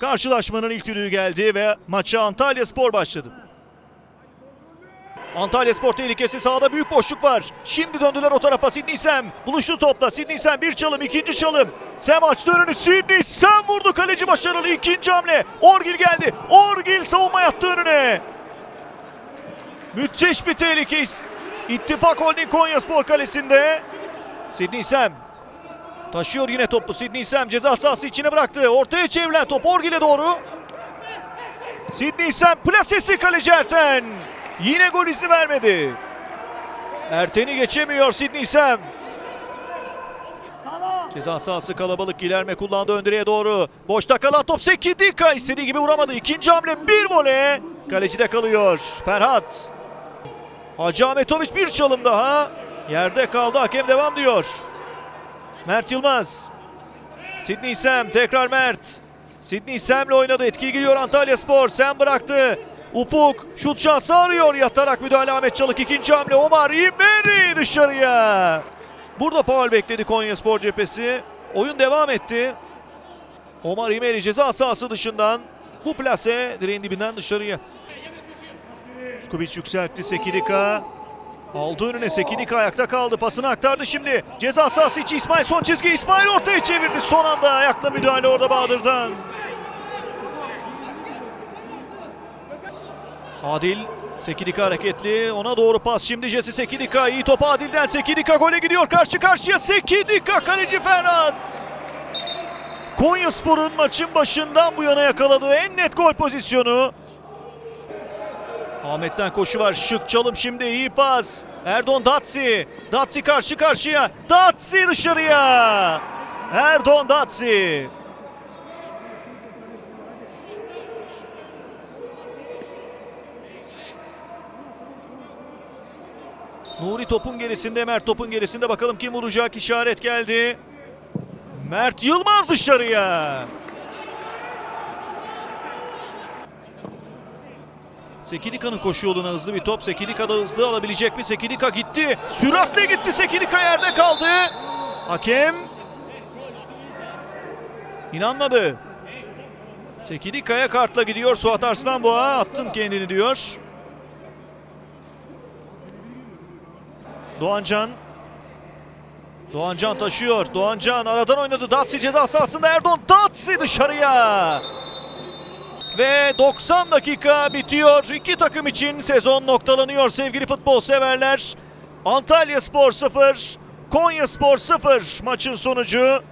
Karşılaşmanın ilk düdüğü geldi ve maça Antalya Spor başladı. Antalya Spor tehlikesi sahada büyük boşluk var. Şimdi döndüler o tarafa Sidney Sam. Buluştu topla Sidney Sam bir çalım ikinci çalım. Sam açtı önünü Sidney Sam vurdu kaleci başarılı ikinci hamle. Orgil geldi. Orgil savunma yattı önüne. Müthiş bir tehlike. İttifak Holding Konya Spor kalesinde. Sidney Sam taşıyor yine topu. Sidney Sam ceza sahası içine bıraktı. Ortaya çevrilen top Orgil'e doğru. Sidney Sam plasesi kaleci Erten. Yine gol izni vermedi. Erten'i geçemiyor Sidney Sam. Ceza sahası kalabalık Gilerme kullandı ön direğe doğru. Boşta kalan top Sekidika istediği gibi vuramadı. İkinci hamle bir voley. Kalecide kalıyor Ferhat. Hacı Ahmetoviç bir çalım daha. Yerde kaldı hakem devam diyor. Mert Yılmaz. Sidney Sam tekrar Mert. Sidney Sam'le oynadı. Etkili giriyor Antalya Spor. Sam bıraktı. Ufuk şut şansı arıyor. Yatarak müdahale Ahmet Çalık. ikinci hamle Omar İmeri dışarıya. Burada faul bekledi Konya Spor cephesi. Oyun devam etti. Omar İmeri ceza sahası dışından. Bu plase direğin dibinden dışarıya. Skubic yükseltti Sekidika. Aldı önüne Sekidika ayakta kaldı. Pasını aktardı şimdi. Ceza sahası içi İsmail son çizgi. İsmail ortaya çevirdi. Son anda ayakla müdahale orada Bahadır'dan. Adil Sekidika hareketli. Ona doğru pas. Şimdi Jesse Sekidika. iyi top Adil'den. Sekidika gole gidiyor. Karşı karşıya Sekidika kaleci Ferhat. Konya Spor'un maçın başından bu yana yakaladığı en net gol pozisyonu. Ahmet'ten koşu var. Şık çalım şimdi. iyi pas. Erdon Datsi. Datsi karşı karşıya. Datsi dışarıya. Erdon Datsi. Nuri topun gerisinde, Mert topun gerisinde. Bakalım kim vuracak? İşaret geldi. Mert Yılmaz dışarıya. Sekidika'nın koşu yoluna hızlı bir top. Sekidika da hızlı alabilecek mi? Sekidika gitti. Süratle gitti. Sekidika yerde kaldı. Hakem inanmadı. Sekidika'ya kartla gidiyor. Suat Arslanboğa attın kendini diyor. Doğancan. Doğancan taşıyor. Doğancan aradan oynadı. Datsi ceza sahasında Erdoğan. Datsi dışarıya. Ve 90 dakika bitiyor. İki takım için sezon noktalanıyor sevgili futbol severler. Antalya Spor 0, Konya Spor 0 maçın sonucu.